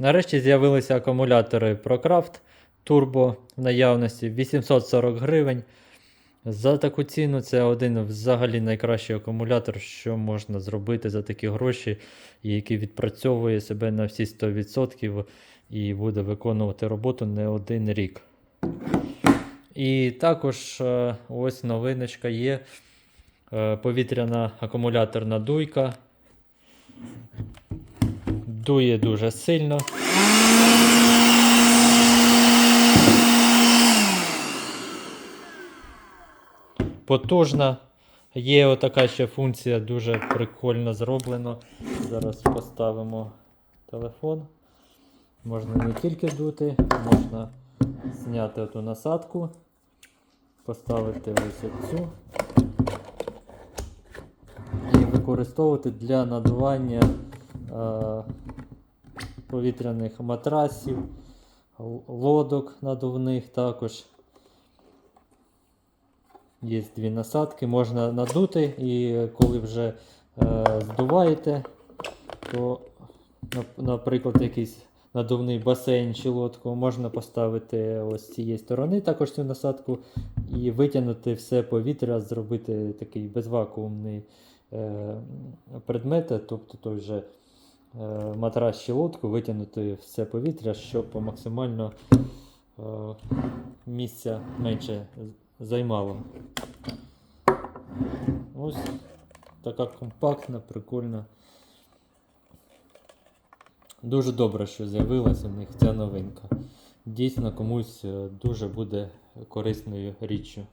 Нарешті з'явилися акумулятори ProCraft Turbo в наявності 840 гривень. За таку ціну це один взагалі найкращий акумулятор, що можна зробити за такі гроші, який відпрацьовує себе на всі 100% і буде виконувати роботу не один рік. І також е, ось новиночка є е, повітряна акумуляторна дуйка. Дує дуже сильно. Потужна. Є отака ще функція, дуже прикольно зроблено. Зараз поставимо телефон. Можна не тільки дути, можна зняти оту насадку, поставити ось цю і використовувати для надування е, повітряних матрасів, лодок надувних також. Є дві насадки, можна надути, і коли вже е, здуваєте, то, наприклад, якийсь надувний басейн чи лодку можна поставити ось з цієї сторони також цю насадку і витягнути все повітря, зробити такий безвакуумний е, предмет, тобто той же матрас чи лодку, витягнути все повітря, щоб максимально е, місця менше займало. Ось така компактна, прикольна. Дуже добре, що з'явилася в них ця новинка. Дійсно комусь е, дуже буде корисною річчю.